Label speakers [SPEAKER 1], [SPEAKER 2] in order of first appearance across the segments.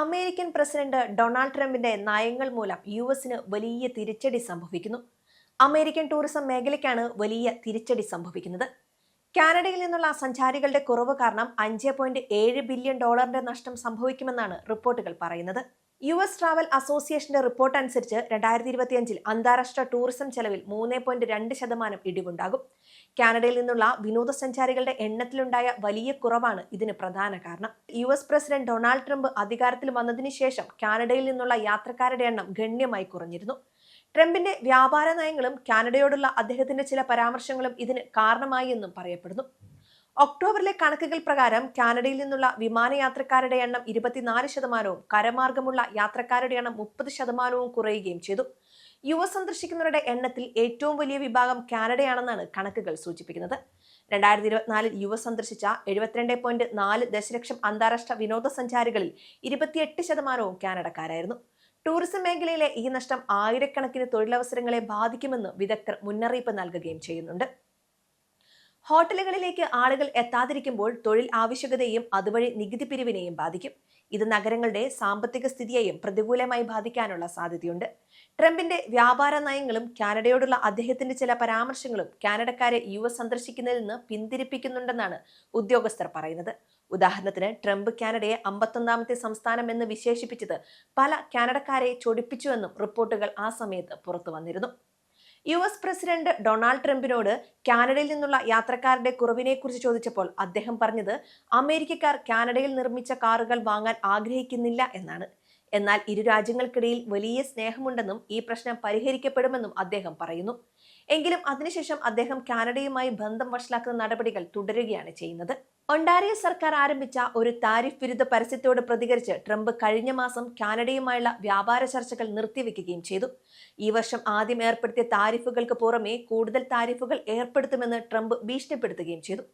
[SPEAKER 1] American president Donald ട്രംപിന്റെ നയങ്ങൾ മൂലം യു എസിന് വലിയ തിരിച്ചടി സംഭവിക്കുന്നു. അമേരിക്കൻ ടൂറിസം മേഖലയ്ക്കാണ് വലിയ തിരിച്ചടി സംഭവിക്കുന്നത്. കാനഡയിൽ നിന്നുള്ള സഞ്ചാരികളുടെ കുറവ് കാരണം അഞ്ച് ബില്യൺ ഡോളറിന്റെ നഷ്ടം സംഭവിക്കുമെന്നാണ് റിപ്പോർട്ടുകൾ പറയുന്നത്. യു എസ് ട്രാവൽ അസോസിയേഷന്റെ റിപ്പോർട്ട് അനുസരിച്ച് രണ്ടായിരത്തി ഇരുപത്തിയഞ്ചിൽ അന്താരാഷ്ട്ര ടൂറിസം ചെലവിൽ മൂന്ന് പോയിന്റ് രണ്ട് ശതമാനം ഇടിവുണ്ടാകും. കാനഡയിൽ നിന്നുള്ള വിനോദസഞ്ചാരികളുടെ എണ്ണത്തിലുണ്ടായ വലിയ കുറവാണ് ഇതിന് പ്രധാന കാരണം. U S president Donald Trump അധികാരത്തിൽ വന്നതിന് ശേഷം കാനഡയിൽ നിന്നുള്ള യാത്രക്കാരുടെ എണ്ണം ഗണ്യമായി കുറഞ്ഞിരുന്നു. ട്രംപിന്റെ വ്യാപാര നയങ്ങളും കാനഡയോടുള്ള അദ്ദേഹത്തിന്റെ ചില പരാമർശങ്ങളും ഇതിന് കാരണമായി എന്നും പറയപ്പെടുന്നു. ഒക്ടോബറിലെ കണക്കുകൾ പ്രകാരം കാനഡയിൽ നിന്നുള്ള വിമാനയാത്രക്കാരുടെ എണ്ണം ഇരുപത്തിനാല് ശതമാനവും കരമാർഗമുള്ള യാത്രക്കാരുടെ എണ്ണം മുപ്പത് ശതമാനവും കുറയുകയും ചെയ്തു. യു എസ് സന്ദർശിക്കുന്നവരുടെ എണ്ണത്തിൽ ഏറ്റവും വലിയ വിഭാഗം കാനഡയാണെന്നാണ് കണക്കുകൾ സൂചിപ്പിക്കുന്നത്. രണ്ടായിരത്തി ഇരുപത്തിനാലിൽ യു എസ് സന്ദർശിച്ച എഴുപത്തിരണ്ട് പോയിന്റ് നാല് ദശലക്ഷം അന്താരാഷ്ട്ര വിനോദസഞ്ചാരികളിൽ ഇരുപത്തിയെട്ട് ശതമാനവും കാനഡക്കാരായിരുന്നു. ടൂറിസം മേഖലയിലെ ഈ നഷ്ടം ആയിരക്കണക്കിന് തൊഴിലവസരങ്ങളെ ബാധിക്കുമെന്ന് വിദഗ്ധർ മുന്നറിയിപ്പ് നൽകുകയും ചെയ്യുന്നുണ്ട്. ഹോട്ടലുകളിലേക്ക് ആളുകൾ എത്താതിരിക്കുമ്പോൾ തൊഴിൽ ആവശ്യകതയും അതുവഴി നികുതി പിരിവിനെയും ബാധിക്കും. ഇത് നഗരങ്ങളുടെ സാമ്പത്തിക സ്ഥിതിയെയും പ്രതികൂലമായി ബാധിക്കാനുള്ള സാധ്യതയുണ്ട്. ട്രംപിന്റെ വ്യാപാര നയങ്ങളും കാനഡയോടുള്ള അദ്ദേഹത്തിന്റെ ചില പരാമർശങ്ങളും കാനഡക്കാരെ യു എസ് സന്ദർശിക്കുന്നതിൽ നിന്ന് പിന്തിരിപ്പിക്കുന്നുണ്ടെന്നാണ് ഉദ്യോഗസ്ഥർ പറയുന്നത്. ഉദാഹരണത്തിന് ട്രംപ് കാനഡയെ അമ്പത്തൊന്നാമത്തെ സംസ്ഥാനം എന്ന് വിശേഷിപ്പിച്ചത് പല കാനഡക്കാരെ ചൊടിപ്പിച്ചുവെന്നും റിപ്പോർട്ടുകൾ ആ സമയത്ത് പുറത്തു വന്നിരുന്നു യു എസ് പ്രസിഡന്റ് ഡൊണാൾഡ് ട്രംപിനോട് കാനഡയിൽ നിന്നുള്ള യാത്രക്കാരുടെ കുറവിനെക്കുറിച്ച് ചോദിച്ചപ്പോൾ അദ്ദേഹം പറഞ്ഞത് അമേരിക്കക്കാർ കാനഡയിൽ നിർമ്മിച്ച കാറുകൾ വാങ്ങാൻ ആഗ്രഹിക്കുന്നില്ല എന്നാണ്. എന്നാൽ ഇരു രാജ്യങ്ങൾക്കിടയിൽ വലിയ സ്നേഹമുണ്ടെന്നും ഈ പ്രശ്നം പരിഹരിക്കപ്പെടുമെന്നും അദ്ദേഹം പറയുന്നു. എങ്കിലും അതിനുശേഷം അദ്ദേഹം കാനഡയുമായി ബന്ധം വഷളാക്കുന്ന നടപടികൾ തുടരുകയാണ് ചെയ്യുന്നത്. ഒണ്ടാരിയോ സർക്കാർ ആരംഭിച്ച ഒരു താരിഫ് വിരുദ്ധ പരസ്യത്തോട് പ്രതികരിച്ച് ട്രംപ് കഴിഞ്ഞ മാസം കാനഡയുമായുള്ള വ്യാപാര ചർച്ചകൾ നിർത്തിവെക്കുകയും ചെയ്തു. ഈ വർഷം ആദ്യം ഏർപ്പെടുത്തിയ താരിഫുകൾക്ക് പുറമെ കൂടുതൽ താരിഫുകൾ ഏർപ്പെടുത്തുമെന്ന് ട്രംപ് ഭീഷണിപ്പെടുത്തുകയും ചെയ്തു.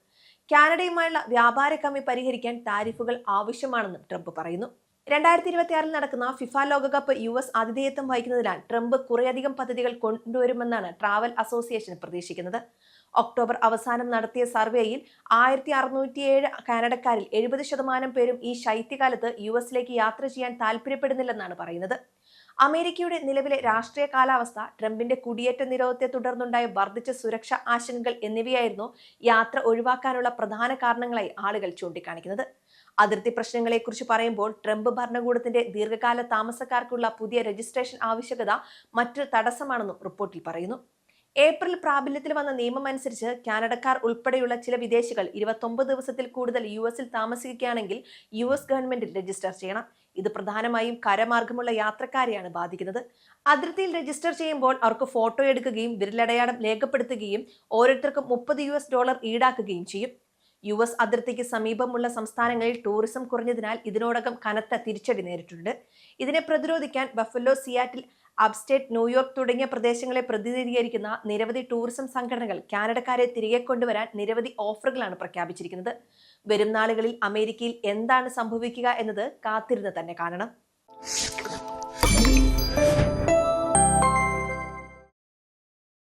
[SPEAKER 1] കാനഡയുമായുള്ള വ്യാപാര കമ്മി പരിഹരിക്കാൻ താരിഫുകൾ ആവശ്യമാണെന്നും ട്രംപ് പറയുന്നു. രണ്ടായിരത്തി ഇരുപത്തിയാറിൽ നടക്കുന്ന ഫിഫ ലോകകപ്പ് യു എസ് ആതിഥേയത്വം വഹിക്കുന്നതിനാൽ ട്രംപ് കുറേയധികം പദ്ധതികൾ കൊണ്ടുവരുമെന്നാണ് ട്രാവൽ അസോസിയേഷൻ പ്രതീക്ഷിക്കുന്നത്. ഒക്ടോബർ അവസാനം നടത്തിയ സർവേയിൽ ആയിരത്തി അറുന്നൂറ്റിയേഴ് കാനഡക്കാരിൽ എഴുപത് ശതമാനം പേരും ഈ ശൈത്യകാലത്ത് യു എസിലേക്ക് യാത്ര ചെയ്യാൻ താല്പര്യപ്പെടുന്നില്ലെന്നാണ് പറയുന്നത്. അമേരിക്കയുടെ നിലവിലെ രാഷ്ട്രീയ കാലാവസ്ഥ ട്രംപിന്റെ കുടിയേറ്റ നിരോധത്തെ തുടർന്നുണ്ടായ വർദ്ധിച്ച സുരക്ഷാ ആശങ്കകൾ എന്നിവയായിരുന്നു യാത്ര ഒഴിവാക്കാനുള്ള പ്രധാന കാരണങ്ങളായി ആളുകൾ ചൂണ്ടിക്കാണിക്കുന്നത്. അതിർത്തി പ്രശ്നങ്ങളെക്കുറിച്ച് പറയുമ്പോൾ ട്രംപ് ഭരണകൂടത്തിന്റെ ദീർഘകാല താമസക്കാർക്കുള്ള പുതിയ രജിസ്ട്രേഷൻ ആവശ്യകത മറ്റൊരു തടസ്സമാണെന്നും റിപ്പോർട്ടിൽ പറയുന്നു. ഏപ്രിൽ പ്രാബല്യത്തിൽ വന്ന നിയമം അനുസരിച്ച് കാനഡക്കാർ ഉൾപ്പെടെയുള്ള ചില വിദേശികൾ ഇരുപത്തൊമ്പത് ദിവസത്തിൽ കൂടുതൽ യു എസിൽ താമസിക്കുകയാണെങ്കിൽ യു എസ് ഗവൺമെന്റിൽ രജിസ്റ്റർ ചെയ്യണം. ഇത് പ്രധാനമായും കരമാർഗമുള്ള യാത്രക്കാരെയാണ് ബാധിക്കുന്നത്. അതിർത്തിയിൽ രജിസ്റ്റർ ചെയ്യുമ്പോൾ അവർക്ക് ഫോട്ടോ എടുക്കുകയും വിരലടയാളം രേഖപ്പെടുത്തുകയും ഓരോരുത്തർക്കും മുപ്പത് യു എസ് ഡോളർ ഈടാക്കുകയും ചെയ്യും. യു എസ് അതിർത്തിക്ക് സമീപമുള്ള സംസ്ഥാനങ്ങളിൽ ടൂറിസം കുറഞ്ഞതിനാൽ ഇതിനോടകം കനത്ത തിരിച്ചടി നേരിട്ടുണ്ട്. ഇതിനെ പ്രതിരോധിക്കാൻ ബഫല്ലോ സിയാറ്റിൽ അപ്സ്റ്റേറ്റ് ന്യൂയോർക്ക് തുടങ്ങിയ പ്രദേശങ്ങളെ പ്രതിനിധീകരിക്കുന്ന നിരവധി ടൂറിസം സംഘടനകൾ കാനഡക്കാരെ തിരികെ കൊണ്ടുവരാൻ നിരവധി ഓഫറുകളാണ് പ്രഖ്യാപിച്ചിരിക്കുന്നത്. വരും നാളുകളിൽ അമേരിക്കയിൽ എന്താണ് സംഭവിക്കുക എന്നത് കാത്തിരുന്ന് തന്നെ കാണണം.